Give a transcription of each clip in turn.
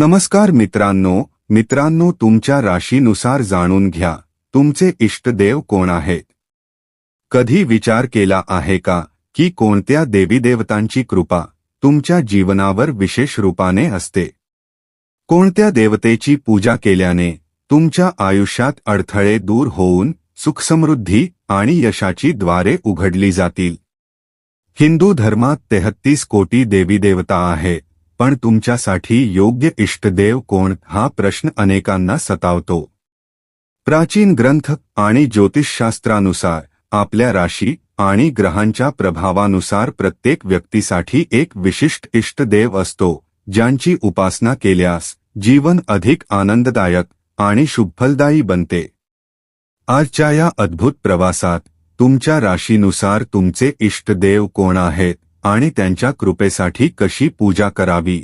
नमस्कार मित्रांनो मित्रांनो तुमच्या राशीनुसार जाणून घ्या तुमचे इष्टदेव कोण आहेत? कधी विचार केला आहे का की कोणत्या देवीदेवतांची कृपा तुमच्या जीवनावर विशेष रूपाने असते? कोणत्या देवतेची पूजा केल्याने तुमच्या आयुष्यात अडथळे दूर होऊन सुखसमृद्धी आणि यशाची द्वारे उघडली जातील? हिंदू धर्मात तेहत्तीस कोटी देवीदेवता आहे पण तुमच्यासाठी योग्य इष्टदेव कोण हा प्रश्न अनेकांना सतावतो. प्राचीन ग्रंथ आणि ज्योतिषशास्त्रानुसार आपल्या राशी आणि ग्रहांच्या प्रभावानुसार प्रत्येक व्यक्तीसाठी एक विशिष्ट इष्टदेव असतो ज्यांची उपासना केल्यास जीवन अधिक आनंददायक आणि शुभफलदायी बनते. आजच्या या अद्भुत प्रवासात तुमच्या राशीनुसार तुमचे इष्टदेव कोण आहेत? आणि त्यांच्या कृपेसाठी कशी पूजा करावी?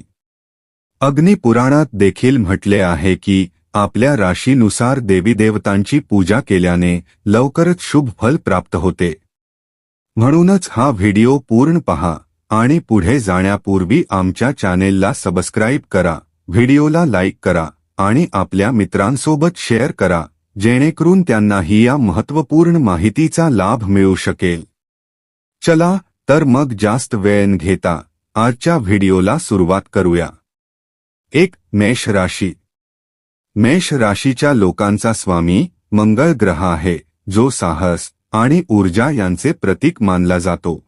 अग्निपुराणात देखील म्हटले आहे की आपल्या राशीनुसार देवीदेवतांची पूजा केल्याने लवकरच शुभ फल प्राप्त होते. म्हणूनच हा व्हिडिओ पूर्ण पहा आणि पुढे जाण्यापूर्वी आमच्या चॅनेलला सबस्क्राईब करा व्हिडिओला लाईक करा आणि आपल्या मित्रांसोबत शेअर करा जेणेकरून त्यांनाही या महत्त्वपूर्ण माहितीचा लाभ मिळू शकेल. चला तर मग जास्त वेळ घेता. आजच्या व्हिडिओला सुरुवात करूया. एक मेष राशी. मेष राशीच्या लोकांचा स्वामी मंगळ ग्रह आहे जो साहस आणि ऊर्जा यांचे प्रतीक मानला जातो.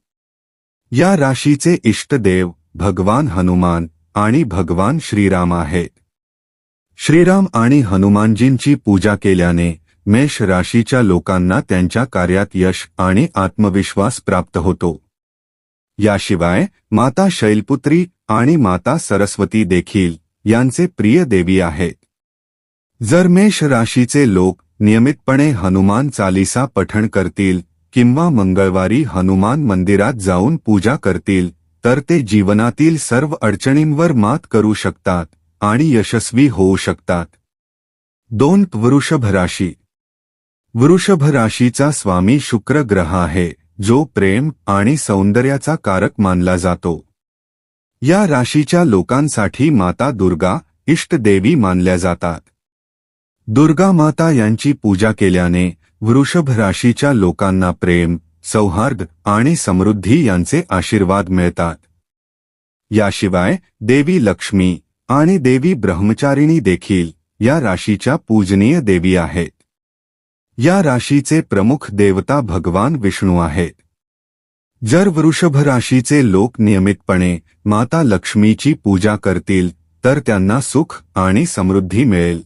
या राशीचे इष्टदेव भगवान हनुमान आणि भगवान श्रीराम आहेत श्रीराम आणि हनुमानजींची पूजा केल्याने मेष राशीच्या लोकांना त्यांच्या कार्यात यश आणि आत्मविश्वास प्राप्त होतो. याशिवाय माता शैलपुत्री आणि माता सरस्वती देखील यांचे प्रिय देवी आहेत. जर मेष राशीचे लोक नियमितपणे हनुमान चालिसा पठण करतील किंवा मंगळवारी हनुमान मंदिरात जाऊन पूजा करतील तर ते जीवनातील सर्व अडचणींवर मात करू शकतात आणि यशस्वी होऊ शकतात. दोन वृषभ राशी. वृषभ राशीचा स्वामी शुक्र ग्रह आहे. जो प्रेम आणि सौंदर्याचा कारक मानला जातो. या राशीच्या लोकांसाठी माता दुर्गा इष्टदेवी मानल्या जातात. दुर्गा माता यांची पूजा केल्याने वृषभ राशीच्या लोकांना प्रेम सौहार्द आणि समृद्धी यांचे आशीर्वाद मिळतात. याशिवाय देवी लक्ष्मी आणि देवी ब्रह्मचारिणी देखील या राशीच्या पूजनीय देवी आहेत. या राशीचे प्रमुख देवता भगवान विष्णू आहेत. जर वृषभ राशीचे लोक नियमितपणे माता लक्ष्मीची पूजा करतील तर त्यांना सुख आणि समृद्धी मिळेल.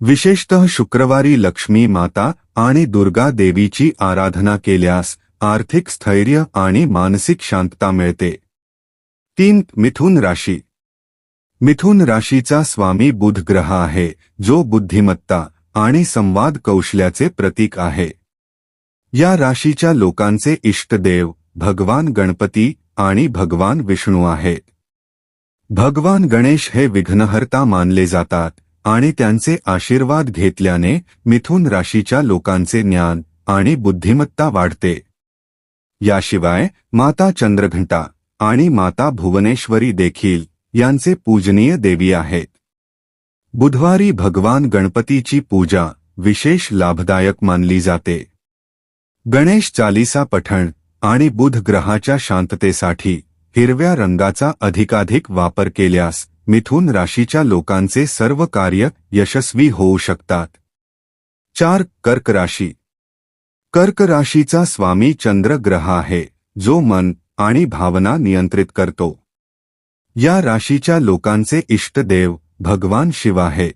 विशेषतः शुक्रवारी लक्ष्मी माता आणि दुर्गा देवीची आराधना केल्यास आर्थिक स्थैर्य आणि मानसिक शांतता मिळते. तीन मिथुन राशी. मिथुन राशीचा स्वामी बुध ग्रह आहे जो बुद्धिमत्ता आणि संवाद कौशल्याचे प्रतीक आहे. या राशीच्या लोकांचे इष्टदेव भगवान गणपती आणि भगवान विष्णू आहेत भगवान गणेश हे विघ्नहर्ता मानले जातात आणि त्यांचे आशीर्वाद घेतल्याने मिथुन राशीच्या लोकांचे ज्ञान आणि बुद्धिमत्ता वाढते. याशिवाय माता चंद्रघंटा आणि माता भुवनेश्वरी देखील यांचे पूजनीय देवी आहेत. बुधवारी भगवान गणपतीची पूजा विशेष लाभदायक मानली जाते. गणेश चालिसा पठण आणि बुध ग्रहाच्या शांततेसाठी हिरव्या रंगाचा अधिकाधिक वापर केल्यास मिथुन राशीच्या लोकांचे सर्व कार्य यशस्वी होऊ शकतात. चार कर्क राशी. कर्क राशीचा स्वामी चंद्र ग्रह आहे जो मन आणि भावना नियंत्रित करतो. या राशीच्या लोकांचे इष्टदेव भगवान शिव आहे.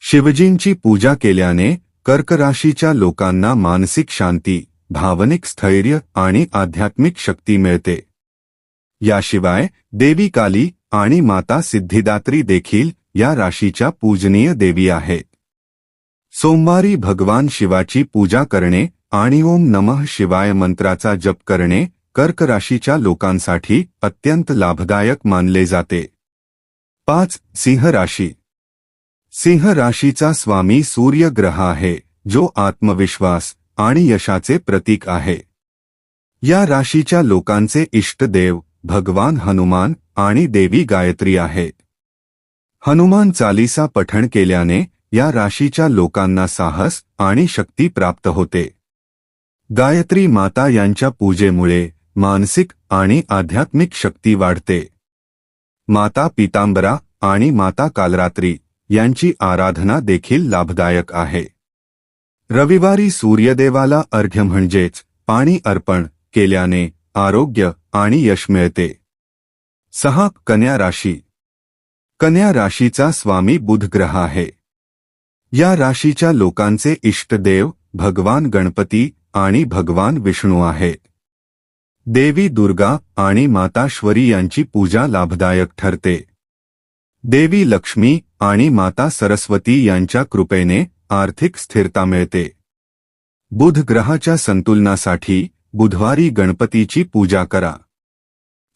शिवजींची पूजा केल्याने कर्कराशीच्या लोकांना मानसिक शांती भावनिक स्थैर्य आणि आध्यात्मिक शक्ती मिळते. याशिवाय देवी काली आणि माता सिद्धिदात्री देखील या राशीच्या पूजनीय देवी आहेत सोमवारी भगवान शिवाची पूजा करणे आणि ओम नमः शिवाय मंत्राचा जप करणे कर्क राशीच्या लोकांसाठी अत्यंत लाभदायक मानले जाते. पाच सिंह राशी. सिंह राशीचा स्वामी सूर्य ग्रह आहे जो आत्मविश्वास आणि यशाचे प्रतीक आहे. या राशीच्या लोकांचे इष्टदेव भगवान हनुमान आणि देवी गायत्री आहेत हनुमान चालिसा पठण केल्याने या राशीच्या लोकांना साहस आणि शक्ती प्राप्त होते. गायत्री माता यांच्या पूजेमुळे मानसिक आणि आध्यात्मिक शक्ती वाढते. माता पितांबरा आणि माता कालरात्री यांची आराधना देखील लाभदायक आहे. रविवारी सूर्यदेवाला अर्घ्य म्हणजेच पाणी अर्पण केल्याने आरोग्य आणि यश मिळते. सहा कन्या राशी. कन्या राशीचा स्वामी बुध ग्रह आहे. या राशीच्या लोकांचे इष्टदेव भगवान गणपती आणि भगवान विष्णू आहेत देवी दुर्गा आणि माताश्वरी यांची पूजा लाभदायक ठरते. देवी लक्ष्मी आणि माता सरस्वती यांच्या कृपेने आर्थिक स्थिरता मिळते. बुध ग्रहाच्या संतुलनासाठी बुधवारी गणपतीची पूजा करा.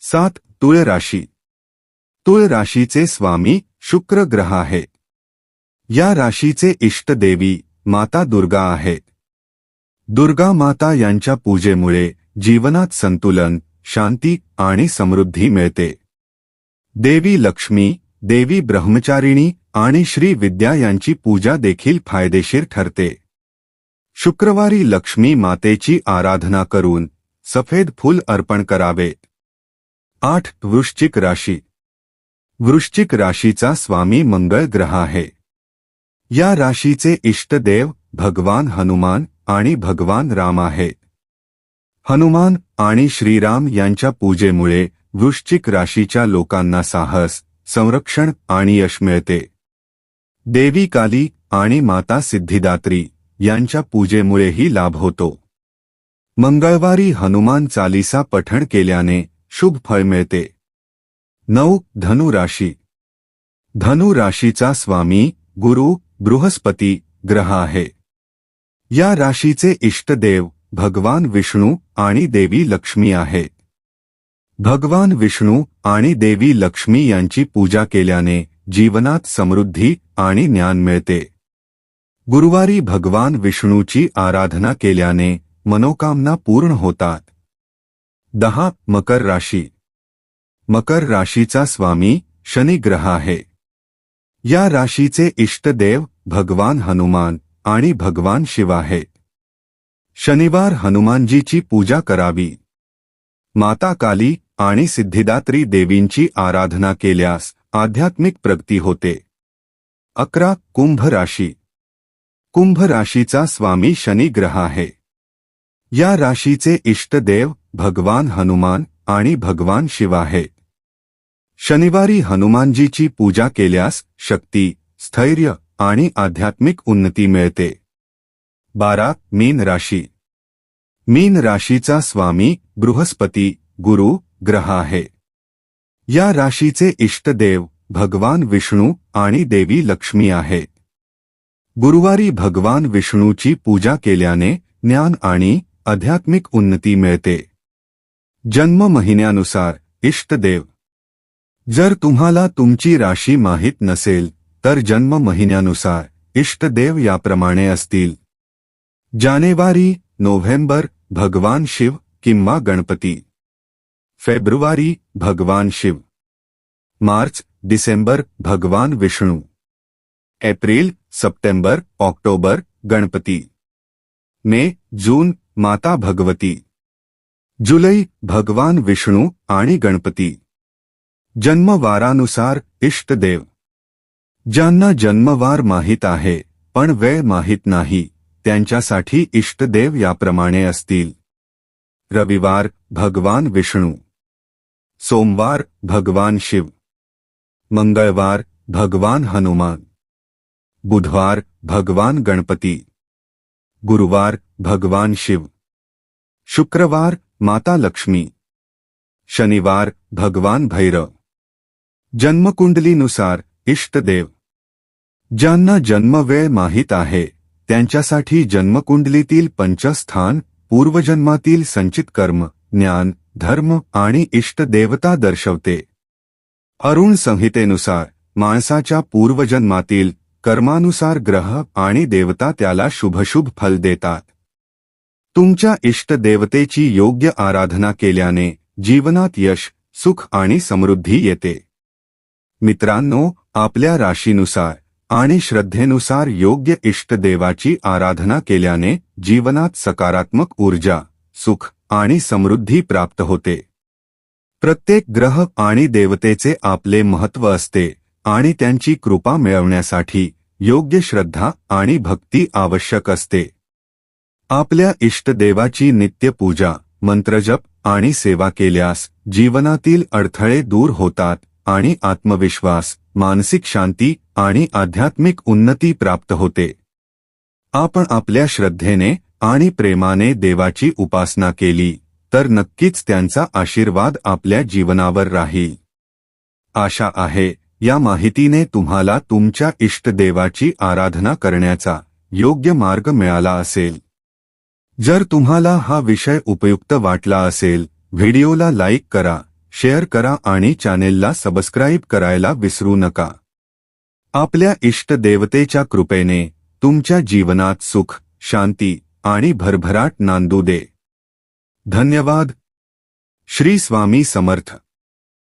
सात तुळ राशी तुळ राशीचे स्वामी शुक्र ग्रह आहे. या राशीचे इष्टदेवी माता दुर्गा आहेत दुर्गा माता यांच्या पूजेमुळे जीवनात संतुलन शांती आणि समृद्धी मिळते. देवी लक्ष्मी देवी ब्रह्मचारिणी आणि श्री विद्या यांची पूजा देखील फायदेशीर ठरते. शुक्रवारी लक्ष्मी मातेची आराधना करून सफेद फूल अर्पण करावे. आठ वृश्चिक राशी. वृश्चिक राशीचा स्वामी मंगळ ग्रह आहे. या राशीचे इष्टदेव भगवान हनुमान आणि भगवान राम आहेत हनुमान आणि श्रीराम यांच्या पूजेमुळे वृश्चिक राशीच्या लोकांना साहस संरक्षण आणि यश मिळते. देवी काली आणि माता सिद्धिदात्री यांच्या पूजेमुळेही लाभ होतो. मंगळवारी हनुमान चालिसा पठण केल्याने शुभ फळ मिळते. नऊ धनु राशी. धनु राशीचा स्वामी गुरु बृहस्पती ग्रह आहे. या राशीचे इष्टदेव भगवान विष्णू आणि देवी लक्ष्मी आहे. भगवान विष्णू आणि देवी लक्ष्मी यांची पूजा केल्याने जीवनात समृद्धी आणि ज्ञान मिळते. गुरुवारी भगवान विष्णूची आराधना केल्याने मनोकामना पूर्ण होतात. दहा मकर राशी. मकर राशीचा स्वामी शनी ग्रह आहे. या राशीचे इष्टदेव भगवान हनुमान आणि भगवान शिव आहेत शनिवार हनुमानजीची पूजा करावी. माता काली आणि सिद्धिदात्री देवींची आराधना केल्यास आध्यात्मिक प्रगती होते. अकरा कुंभ राशी. कुंभ राशीचा स्वामी शनी ग्रह आहे. या राशीचे इष्टदेव भगवान हनुमान आणि भगवान शिव आहे. शनिवारी हनुमानजीची पूजा केल्यास शक्ती स्थैर्य आणि आध्यात्मिक उन्नती मिळते. बारा, मीन राशी. मीन राशीचा स्वामी, बृहस्पती, गुरु, ग्रह आहे. या राशीचे इष्टदेव भगवान विष्णू आणि देवी लक्ष्मी आहेत गुरुवारी भगवान विष्णूची पूजा केल्याने ज्ञान आणि आध्यात्मिक उन्नती मिळते. जन्म महिन्यानुसार इष्टदेव जर तुम्हाला तुमची राशी माहीत नसेल, तर जन्म महिन्यानुसार इष्टदेव याप्रमाणे असतील. जानेवारी नोव्हेंबर भगवान शिव किंवा गणपती। फेब्रुवारी भगवान शिव। मार्च डिसेंबर भगवान Vishnu. April September October Ganpati. May June माता भगवती। जुलै भगवान विष्णू आणि गणपती। जन्मवारानुसार इष्टदेव। ज्यांना जन्मवार माहीत आहे पण वेळ माहीत नाही। इष्टदेव याप्रमाणे असतील. रविवार, भगवान विष्णू. सोमवार, भगवान शिव. मंगळवार, भगवान हनुमान. बुधवार, भगवान गणपति. गुरुवार, भगवान शिव. शुक्रवार, माता लक्ष्मी. शनिवार, भगवान भैरव. जन्मकुंडलीनुसार, इष्टदेव. ज्यांना जन्मवेळ माहीत आहे त्यांच्यासाठी जन्मकुंडलीतील पंचस्थान पूर्वजन्मातील संचित कर्म ज्ञान धर्म आणि इष्टदेवता दर्शवते. अरुण संहितेनुसार माणसाच्या पूर्वजन्मातील कर्मानुसार ग्रह आणि देवता त्याला शुभशुभ फल देतात. तुमच्या इष्टदेवतेची योग्य आराधना केल्याने जीवनात यश सुख आणि समृद्धी येते. मित्रांनो आपल्या राशीनुसार आणि श्रद्धेनुसार योग्य इष्टदेवाची आराधना केल्याने जीवनात सकारात्मक ऊर्जा सुख आणि समृद्धी प्राप्त होते. प्रत्येक ग्रह आणि देवतेचे आपले महत्त्व असते आणि त्यांची कृपा मिळवण्यासाठी योग्य श्रद्धा आणि भक्ती आवश्यक असते. आपल्या इष्टदेवाची नित्यपूजा मंत्रजप आणि सेवा केल्यास जीवनातील अडथळे दूर होतात आणि आत्मविश्वास मानसिक शांती आणि आध्यात्मिक उन्नती प्राप्त होते. आपण आपल्या श्रद्धेने आणि प्रेमाने देवाची उपासना केली तर नक्कीच त्यांचा आशीर्वाद आपल्या जीवनावर राहील. आशा आहे या माहितीने तुम्हाला तुमच्या इष्टदेवाची आराधना करण्याचा योग्य मार्ग मिळाला असेल. जर तुम्हाला हा विषय उपयुक्त वाटला असेल व्हिडिओला लाईक करा शेअर करा आणि चॅनेलला सबस्क्राईब करायला विसरू नका. आपल्या इष्टदेवतेच्या कृपेने तुमच्या जीवनात सुख शांती आणि भरभराट नांदू दे. धन्यवाद. श्री स्वामी समर्थ.